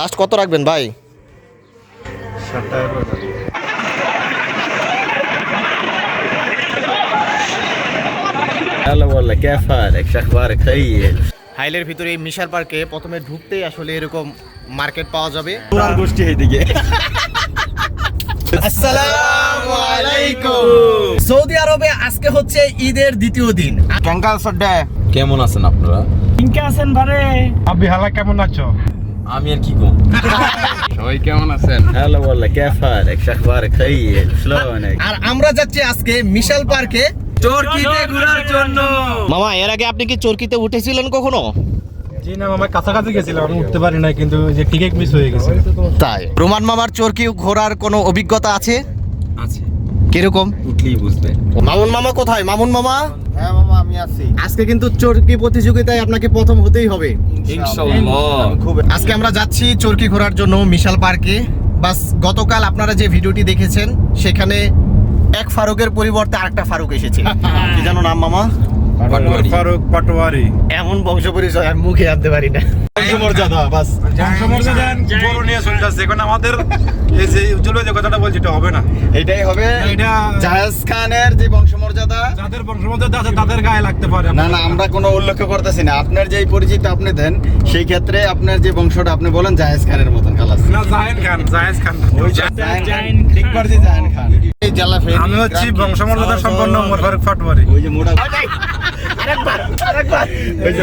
Last কত রাখবেন ভাই هلا والله كيف حالك شو اخبارك خيل হাইলের ভিতরে এই মিশার পার্কে প্রথমে ঢুকতেই আসলে এরকম মার্কেট পাওয়া যাবে পুরার গোষ্ঠী এইদিকে আসসালামু আলাইকুম সৌদি আরবে আজকে হচ্ছে ঈদের দ্বিতীয় দিন কঙ্কাল সড্ডা কেমন আছেন আপনারা ইনকে আছেন ভারে আবি হালা কেমন আছো আমি আর কি কম? সবাই কেমন আছেন? হ্যালো বললে কেফার এক শাখবার খাইয়ে আর আমরা যাচ্ছি আজকে মিশাল পার্কে চরকিতে ঘোরার জন্য। মামা এর আগে আপনি কি চরকিতে উঠেছিলেন কখনো? না কাছাকাছি গেছিলাম। আমি উঠতে পারি না কিন্তু যে মিস হয়ে তাই। রোমান মামার চরকি ঘোরার কোনো অভিজ্ঞতা আছে? আছে। কীরকম? উঠলেই বুঝবে। মামুন মামা কোথায়? মামুন মামা? হ্যাঁ মামা আমি আছি। আজকে কিন্তু চরকি প্রতিযোগিতায় আপনাকে প্রথম হতেই হবে। ইনশাআল্লাহ। আজকে আমরা যাচ্ছি চরকি ঘোরার জন্য মিশাল পার্কে। বাস গতকাল আপনারা যে ভিডিওটি দেখেছেন সেখানে এক ফারুকের পরিবর্তে আরেকটা ফারুক এসেছে। কি জানো নাম মামা? পাটোয়ারি। ফারুক পাটোয়ারি। এমন বংশ পরিচয় আমি মুখে আনতে পারি না। মর্যাদা বাস। বংশমর্যাদা বড় নিয়ে চলতেছে। এখন আমাদের এই যে উজ্জ্বল যে কথাটা বলছি এটা হবে না। এটাই হবে এটা জাহাজ খানের যে বংশমর্যাদা। যাদের বংশমর্যাদা আছে তাদের গায়ে লাগতে পারে। না না আমরা কোনো উল্লেখ করতেছি না। আপনার যেই পরিচিত আপনি দেন সেই ক্ষেত্রে আপনার যে বংশটা আপনি বলেন জাহেজ খানের মতন না জাহেদ খান জাহেজ খান। ওই ঠিক পারছি জাহেজ খান। এই জ্বালা আমি হচ্ছি বংশমর্যাদা সম্পন্ন ওমর ফারুক পাটোয়ারি ওই যে মোটা ওই যে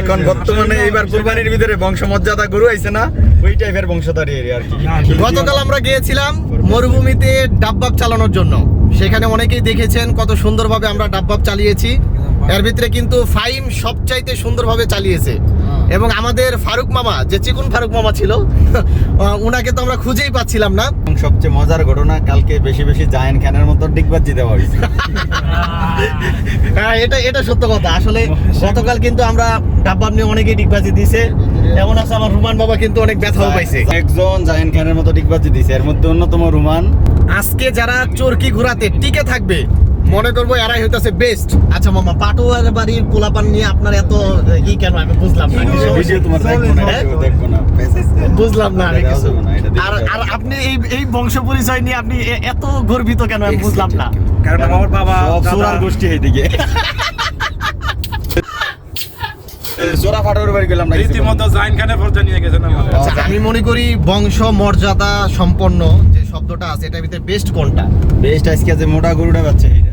এখন বর্তমানে এইবার কুরবানির ভিতরে বংশমর্যাদা গরু আইছে না ওই টাইপের বংশধারী আর কি। গতকাল আমরা গিয়েছিলাম মরুভূমিতে ডাব্বাব চালানোর জন্য। সেখানে অনেকেই দেখেছেন কত সুন্দরভাবে আমরা ডাব্বাব চালিয়েছি। এর ভিতরে কিন্তু ফাইম সবচাইতে সুন্দরভাবে চালিয়েছে। এবং আমাদের ফারুক মামা যে চিকুন ফারুক মামা ছিল উনাকে তো আমরা খুঁজেই পাচ্ছিলাম না। সবচেয়ে মজার ঘটনা কালকে বেশি বেশি জায়ান খানের মতো ডিগবাজ দিতে পারছি হ্যাঁ এটা এটা সত্য কথা। আসলে গতকাল কিন্তু আমরা ডাব্বাব নিয়ে অনেকেই ডিগবাজি দিয়েছে এমন আছে আমার রুমান বাবা কিন্তু অনেক ব্যথাও পাইছে। একজন জায়ান খানের মতো ডিগবাজ দিছে। এর মধ্যে অন্যতম রুমান। আজকে যারা চরকি ঘোরাতে টিকে থাকবে মনে করব এরাই হইতাছে বেস্ট আচ্ছা মামা পাটুয়ার বাড়ির পোলাপান নিয়ে আপনার এত ই কেন? আমি বুঝলাম না। ভিডিও তোমার দেখব না? ভিডিও দেখব না। বুঝলাম না আমি কিছু। এটা আর আর আপনি এই এই বংশ পরিচয় নিয়ে আপনি এত গর্বিত কেন? আমি বুঝলাম না। কারণ আমার বাবা চোরার গোষ্ঠী এইদিকে। ফাটোর বাড়ি গেলাম না রীতিমতো জাইন খানের নিয়ে গেছেন আচ্ছা, আমি মনে করি বংশ মর্যাদা সম্পন্ন যে শব্দটা আছে এটার ভিতরে বেস্ট কোনটা? বেস্ট আজকে যে মোটা গরুটা পাচ্ছে এইটা।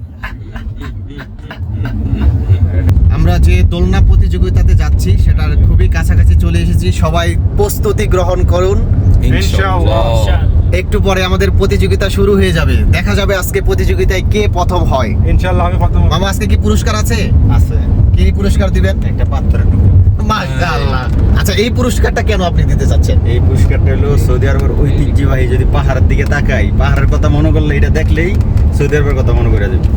আমরা যে দোলনা প্রতিযোগিতাতে যাচ্ছি সেটার খুবই কাছাকাছি চলে এসেছি। সবাই প্রস্তুতি গ্রহণ করুন। একটু পরে আমাদের প্রতিযোগিতা শুরু হয়ে যাবে। দেখা যাবে আজকে প্রতিযোগিতায় কে প্রথম হয়। ইনশাআল্লাহ আমি প্রথম মামা আজকে কি পুরস্কার আছে? আছে। কি পুরস্কার দিবেন? একটা পাথরের টুকরো মাশাআল্লাহ। আচ্ছা এই পুরস্কারটা কেন আপনি দিতে চাচ্ছেন? এই পুরস্কারটা হলো সৌদি আরবের ঐতিহ্যবাহী যদি পাহাড়ের দিকে তাকাই পাহাড়ের কথা মনে করলে এটা দেখলেই সৌদি আরবের কথা মনে করে যাবে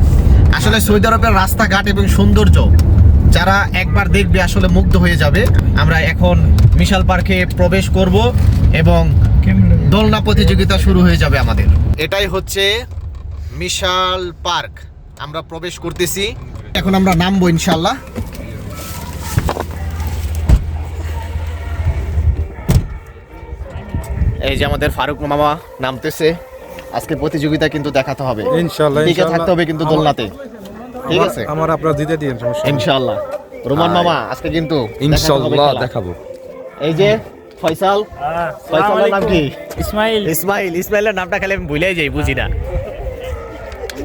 আসলে সৌদি আরবের রাস্তাঘাট এবং সৌন্দর্য যারা একবার দেখবে আসলে মুগ্ধ হয়ে যাবে আমরা এখন মিশাল পার্কে প্রবেশ করব এবং দোলনা প্রতিযোগিতা শুরু হয়ে যাবে আমাদের। এটাই হচ্ছে মিশাল পার্ক। আমরা প্রবেশ করতেছি। এখন আমরা নামবো ইনশাল্লাহ এই যে আমাদের ফারুক মামা নামতেছে। আজকে প্রতিযোগিতা কিন্তু দেখাতে হবে। ইনশাআল্লাহ, টিকে থাকতে হবে কিন্তু দোলনাতে। ঠিক আছে? আমার আপনারা দিতে দিন সমস্যা ইনশাআল্লাহ। রোমান মামা আজকে কিন্তু ইনশাআল্লাহ। দেখাবো। এই যে ফয়সাল ফয়সালের নাম কি? ইসমাইল। ইসমাইল ইসমাইলের নামটা খালি আমি ভুলেই যাই বুঝি না।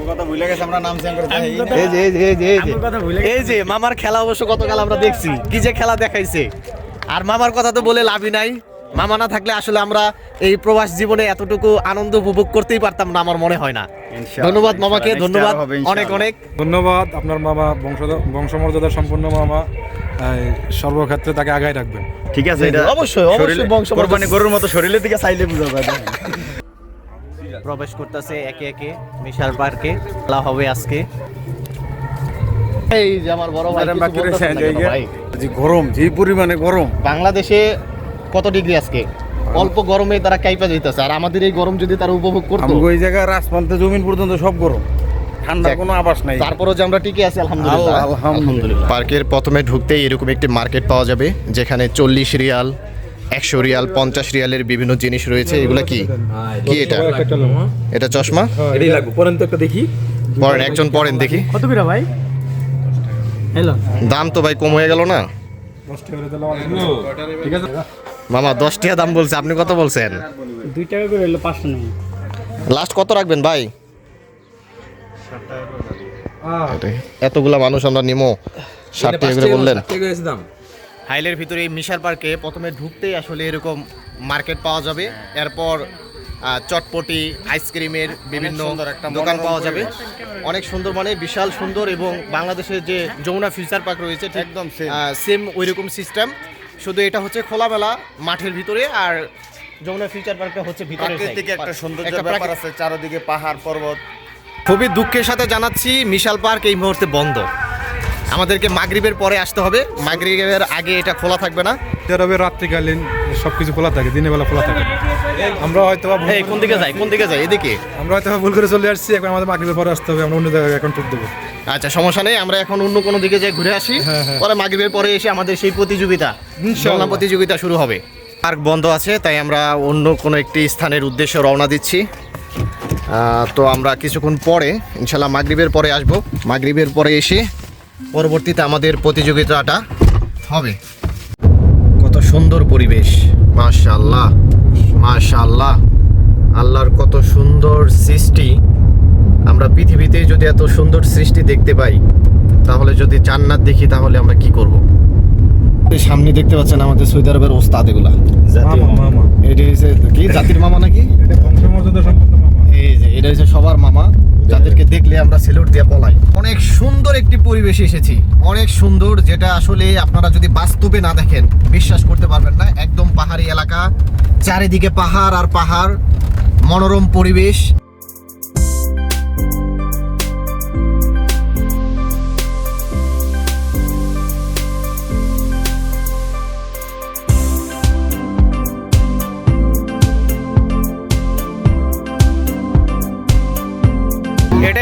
কথা ভুলে গেছে আমরা নাম চেঞ্জ করে দেখাই। এই যে এই যে এই যে এই যে। আমার কথা ভুলে এই যে মামার খেলা অবশ্য গতকাল আমরা দেখছি। কি যে খেলা দেখাইছে। আর মামার কথা তো বলে লাভই নাই। মামা না থাকলে আসলে আমরা এই প্রবাস জীবনে এতটুকু আনন্দ উপভোগ করতেই পারতাম না আমার মনে হয় না। ধন্যবাদ মামাকে ধন্যবাদ অনেক অনেক। ধন্যবাদ আপনার মামা বংশ বংশমর্যাদা সম্পন্ন মামা। সর্বক্ষেত্রে তাকে আগায় রাখবেন। ঠিক আছে এটা অবশ্যই, অবশ্যই বংশমর্যাদা- কোরবানি গরুর মতো শরীরের দিকে চাইলে বুঝা যায়। প্রবেশ করতেছে একে একে মিশাল পার্কে। খেলা হবে আজকে। এই যে আমার বড় ভাই গরম যে পরিমাণে গরম। বাংলাদেশে কত ডিগ্রি আজকে? অল্প গরমে তারা কাইপা যাইতেছে। আর আমাদের এই গরম যদি তারা উপভোগ করতো ওই জায়গায় রাজপন্থে জমিন পর্যন্ত সব গরম। ঠান্ডার কোনো আবাস নাই। তারপরও যে আমরা টিকে আছি আলহামদুলিল্লাহ। আলহামদুলিল্লাহ। পার্কের প্রথমে ঢুকতেই এরকম একটি মার্কেট পাওয়া যাবে যেখানে চল্লিশ রিয়াল একশো রিয়াল পঞ্চাশ রিয়ালের বিভিন্ন জিনিস রয়েছে। এগুলা কি? কি এটা? এটা চশমা? এটাই লাগবে। পরেন তো একটা দেখি। পরেন একজন পরেন দেখি। কত করে ভাই? হ্যালো দাম তো ভাই কম হয়ে গেল না। ঠিক আছে। মামা দশ টাকা দাম বলছে আপনি কত বলছেন? দুই টাকা করে হলো পাঁচশো নেই। লাস্ট কত রাখবেন ভাই? এতগুলা মানুষ আমরা নিমো। ষাট টাকা করে বললেন। হাইলের ভিতরে এই মিশার পার্কে প্রথমে ঢুকতেই আসলে এরকম মার্কেট পাওয়া যাবে। এরপর আহ, চটপটি আইসক্রিমের বিভিন্ন দোকান পাওয়া যাবে। অনেক সুন্দর মানে বিশাল সুন্দর এবং বাংলাদেশের যে যমুনা ফিউচার পার্ক রয়েছে একদম সেম ওই রকম সিস্টেম শুধু এটা হচ্ছে খোলামেলা মাঠের ভিতরে আর যমুনা ফিউচার পার্কটা হচ্ছে ভিতরে প্রাকৃতিক একটা সৌন্দর্য ব্যাপার আছে চারদিকে পাহাড় পর্বত। খুবই দুঃখের সাথে জানাচ্ছি মিশাল পার্ক এই মুহূর্তে বন্ধ। আমাদেরকে মাগরিবের পরে আসতে হবে। মাগরিবের আগে এটা খোলা থাকবে না। তেরবে রাত্রিকালীন সব কিছু খোলা থাকে দিনের বেলা খোলা থাকে। আমরা হয়তো কোন দিকে যাই কোন দিকে যাই? এদিকে? আমরা হয়তো ভুল করে চলে আসছি এখন আমাদের মাগরিবের পরে আসতে হবে আমরা অন্য জায়গায় এখন টুক দেবো। আচ্ছা সমস্যা নেই আমরা এখন অন্য কোনো দিকে যাই ঘুরে আসি। হ্যাঁ, হ্যাঁ। পরে মাগরিবের পরে এসে আমাদের সেই প্রতিযোগিতা। দোলনা প্রতিযোগিতা শুরু হবে। পার্ক বন্ধ আছে তাই আমরা অন্য কোনো একটি স্থানের উদ্দেশ্যে রওনা দিচ্ছি। তো আমরা কিছুক্ষণ পরে ইনশাল্লাহ মাগরিবের পরে আসব। মাগরিবের পরে এসে পরবর্তীতে আমাদের প্রতিযোগিতাটা হবে। কত সুন্দর পরিবেশ মাশাআল্লাহ মাশাআল্লাহ। আল্লাহর কত সুন্দর সৃষ্টি। আমরা পৃথিবীতে যদি এত সুন্দর সৃষ্টি দেখতে পাই তাহলে যদি জান্নাত দেখি তাহলে আমরা কি করব? এই সামনে দেখতে পাচ্ছেন আমাদের সৌদি আরবের ওস্তাদ এগুলা। হচ্ছে কি? জাতির মামা নাকি? এটা বংশমর্যাদা সম্পন্ন মামা। এই যে এটা হচ্ছে সবার মামা। যাদেরকে দেখলে আমরা সেলুট দিয়ে পলাই। অনেক সুন্দর একটি পরিবেশে এসেছি। অনেক সুন্দর যেটা আসলে আপনারা যদি বাস্তবে না দেখেন বিশ্বাস করতে পারবেন না। একদম পাহাড়ি এলাকা চারিদিকে পাহাড় আর পাহাড় মনোরম পরিবেশ।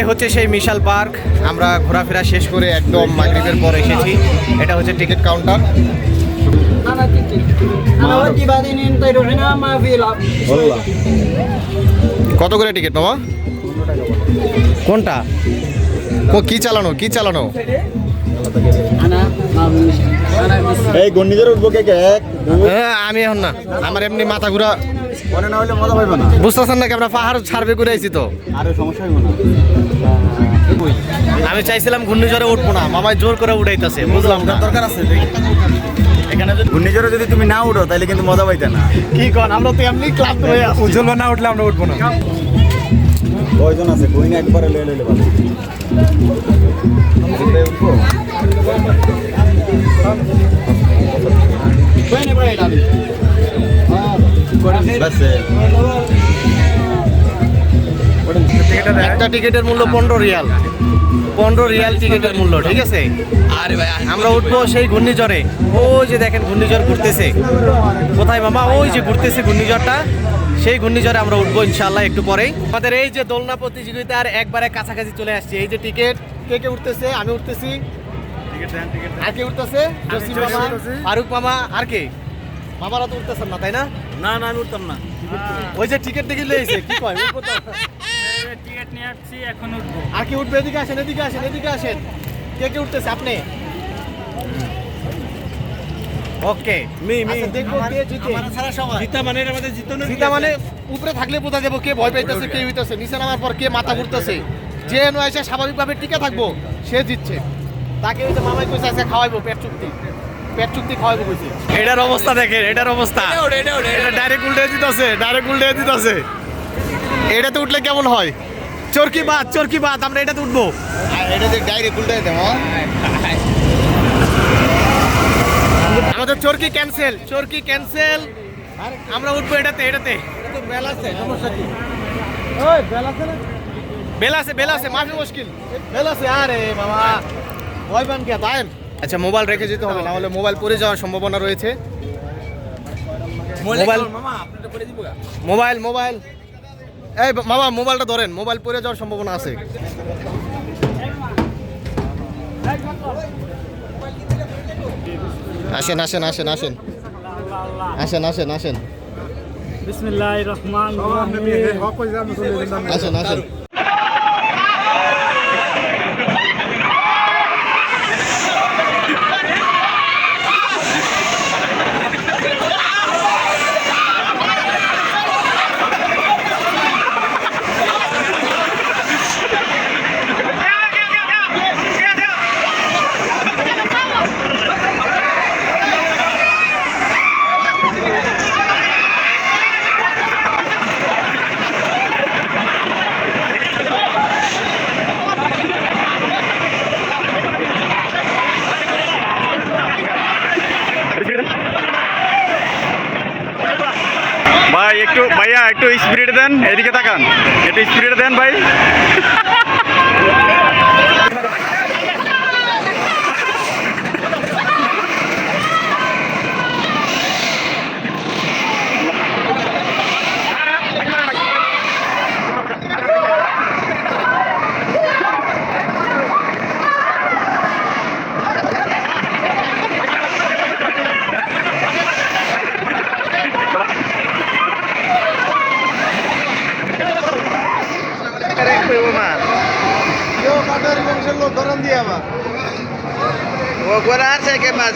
হচ্ছে সেই মিশাল পার্ক। আমরা ঘোরাফেরা শেষ করে একদম মাগরীবের পর এসেছি। এটা হচ্ছে টিকিট কাউন্টার। কত করে টিকিট বাবা? কোনটা? ও কি চালানো কি চালানো? হ্যাঁ, আমি এখন না। আমার এমনি মাথা ঘুরা মনে না হলে মজা পাইবে না। বুঝতেছেন নাকি? আমরা পাহাড় সার্ভে করে আইছি তো। আরে সমস্যা হইব না। আমি চাইছিলাম ঘূর্ণিঝড়ে উঠবো না। মামাই জোর করে উঠাইতেছে বুঝলাম না। দরকার আছে এখানে যদি ঘূর্ণিঝড়ে যদি তুমি না উঠো তাহলে কিন্তু মজা পাইতে না। কি কন? আমরা তো এমনি ক্লান্ত হয়ে উজ্জ্বল না উঠলে আমরা উঠবো না। কয়জন আছে? কই না একবারে লয়ে লইলে ভালো। উঠবো একটা টিকিটের মূল্য পনেরো রিয়াল। পনেরো রিয়াল টিকিটের মূল্য ঠিক আছে? আরে ভাই আমরা উঠবো সেই ঘূর্ণিঝড়ে। ওই যে দেখেন ঘূর্ণিঝড় ঘুরতেছে। কোথায় মামা? ওই যে ঘুরতেছে ঘূর্ণিঝড়টা। সেই ঘূর্ণিঝড়ে আমরা উঠবো ইনশাল্লাহ একটু পরেই। আমাদের এই যে দোলনা প্রতিযোগিতার একবারে কাছাকাছি চলে আসছে। এই যে টিকিট কে কে উঠতেছে? আমি উঠতেছি। আর কে উঠতেছে? ফারুক মামা আর কে? মামারা তো উঠতেছেন না তাই না? না না আমি উঠতাম না। ওই যে টিকিট দেখে লইছে কি কয়? উঠবো তো? টিকিট নিয়ে আসছি এখন উঠবো। আর কি উঠবে? এদিকে আসেন এদিকে আসেন এদিকে আসেন। কে কে উঠতেছে? আপনি। ওকে মি মি। দেখব কে জিতে। সারা সময় জিতা মানে এর মধ্যে জিতো জিতা মানে উপরে থাকলে বোঝা যাব কে ভয় পাইতেছে কে হইতেছে নিচে নামার পর কে মাথা ঘুরতেছে। যে নয় এসে স্বাভাবিকভাবে টিকে থাকব সে জিতছে। তাকে ওই যে মামাই কইছে আজকে খাওয়াইবো পেট চুক্তি পেট চুক্তি খাওয়াইবো কইছে এটার অবস্থা দেখেন এটার অবস্থা। এটা ডাইরেক্ট উল্টে দিতেছে ডাইরেক্ট উল্টে দিতেছে। এটাতে উঠলে কেমন হয়? চরকি বাদ চরকি বাদ আমরা এটাতে উঠবো। এটা যে ডাইরেক্ট উল্টে দেবো আমাদের চরকি ক্যান্সেল চরকি ক্যান্সেল আমরা উঠবো এটাতে এটাতে। বেল আছে সমস্যা কি? বেল আছে বেল আছে মাফি মুশকিল। বেল আছে আরে মামা ভয় পান কে তাই? আচ্ছা মোবাইল রেখে যেতে হবে না হলে মোবাইল পড়ে যাওয়ার সম্ভাবনা রয়েছে। মোবাইল মোবাইল মোবাইল এই মামা মোবাইলটা ধরেন মোবাইল পড়ে যাওয়ার সম্ভাবনা আছে। আসেন আসেন আসেন আসেন। আসেন আসেন আসেন। আসেন আসেন। একটু ভাইয়া একটু স্পিড দেন এদিকে তাকান। একটু স্পিড দেন ভাই।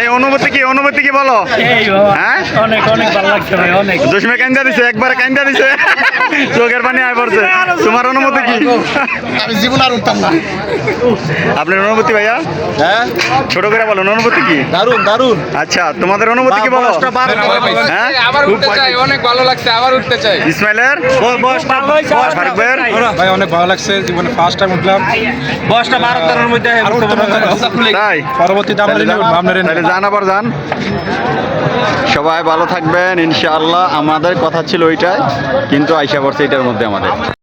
এই অনুভূতি কি অনুভূতি কি বলো? হ্যাঁ? অনেক অনেক ভালো লাগছে ভাই অনেক। দুশ্মে কান্দা দিছে একবার কান্দা দিছে। চোখের পানি আয় পড়ছে। তোমার অনুমতি কি? আমি জীবন আর উঠতাম না। আপনার অনুভূতি ভাইয়া? হ্যাঁ? ছোট করে বলুন অনুভূতি কি? দারুণ দারুণ আচ্ছা তোমাদের অনুমতি কি বলো? হ্যাঁ? আবার উঠতে চাই অনেক ভালো লাগছে আবার উঠতে চাই। ইসমাইলের? ফারুক ভাইয়ের ভাই অনেক ভালো লাগছে জীবনে ফার্স্ট টাইম উঠলাম। আর উঠতে মন চায় না। তাই? পরবর্তীতে আমরা তাহলে যান যান সবাই ভালো থাকবেন ইনশাআল্লাহ। আমাদের কথা ছিল ওইটাই কিন্তু আইসা পড়ছে এটার মধ্যে আমাদের।